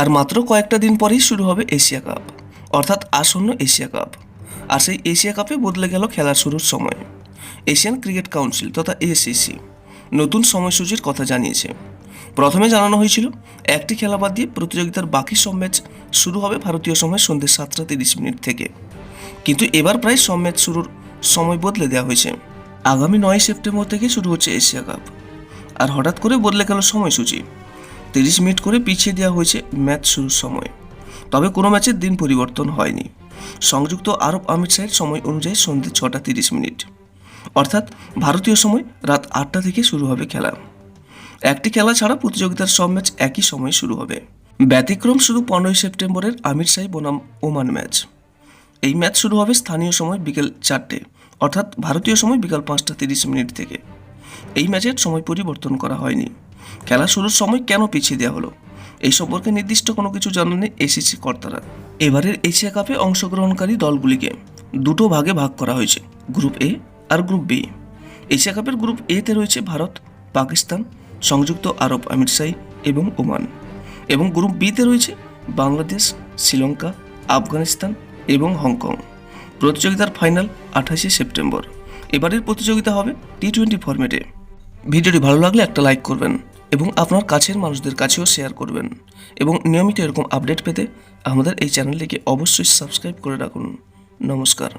আর মাত্র কয়েকটা দিন পরেই শুরু হবে এশিয়া কাপ, অর্থাৎ আসন্ন এশিয়া কাপ। আর সেই এশিয়া কাপে বদলে গেল খেলার শুরুর সময়। এশিয়ান ক্রিকেট কাউন্সিল তথা এএসিসি নতুন সময়সূচির কথা জানিয়েছে। প্রথমে জানানো হয়েছিল, একটি খেলা বাদ দিয়ে প্রতিযোগিতার বাকি সব ম্যাচ শুরু হবে ভারতীয় সময় সন্ধ্যে সাতটা তিরিশ মিনিট থেকে। কিন্তু এবার প্রায় সব ম্যাচ শুরুর সময় বদলে দেওয়া হয়েছে। আগামী নয় সেপ্টেম্বর থেকে শুরু হচ্ছে এশিয়া কাপ। আর হঠাৎ করে বদলে গেল সময়সূচি। তিরিশ মিনিট করে পিছিয়ে দেওয়া হয়েছে ম্যাচ শুরুর সময়। তবে কোনো ম্যাচের দিন পরিবর্তন হয়নি। সংযুক্ত আরব আমিরশাহের সময় অনুযায়ী সন্ধ্যে ছটা তিরিশ মিনিট। অর্থাৎ ভারতীয় সময় রাত আটটা থেকে শুরু হবে খেলা। একটি খেলা ছাড়া প্রতিযোগিতার সব ম্যাচ একই সময়ে শুরু হবে। ব্যতিক্রম শুধু পনেরোই সেপ্টেম্বরের আমিরশাহী বনাম ওমান ম্যাচ। এই ম্যাচ শুরু হবে স্থানীয় সময় বিকেল চারটে, অর্থাৎ ভারতীয় সময় বিকাল পাঁচটা তিরিশ মিনিট থেকে। এই ম্যাচের সময় পরিবর্তন করা হয়নি। খেলা শুরুর সময় কেন পিছিয়ে দেওয়া হলো? এই সম্পর্কে নির্দিষ্ট কোনো কিছু জানাননি এসিসি কর্তারা। এবারের এশিয়া কাপে অংশগ্রহণকারী দলগুলিকে দুটো ভাগে ভাগ করা হয়েছে, গ্রুপ এ আর গ্রুপ বি। এশিয়া কাপের গ্রুপ এতে রয়েছে ভারত, পাকিস্তান, সংযুক্ত আরব আমিরশাহী এবং ওমান। এবং গ্রুপ বিতে রয়েছে বাংলাদেশ, শ্রীলঙ্কা, আফগানিস্তান এবং হংকং। প্রতিযোগিতার ফাইনাল আঠাশে সেপ্টেম্বর। এবারের প্রতিযোগিতা হবে টি টোয়েন্টি ফর্মেটে ভিডিওটি ভালো লাগলে একটা লাইক করবেন এবং আপনার কাছের মানুষদের কাছেও শেয়ার করবেন এবং নিয়মিত এরকম আপডেট পেতে আমাদের এই চ্যানেলটিকে অবশ্যই সাবস্ক্রাইব করে রাখুন। নমস্কার।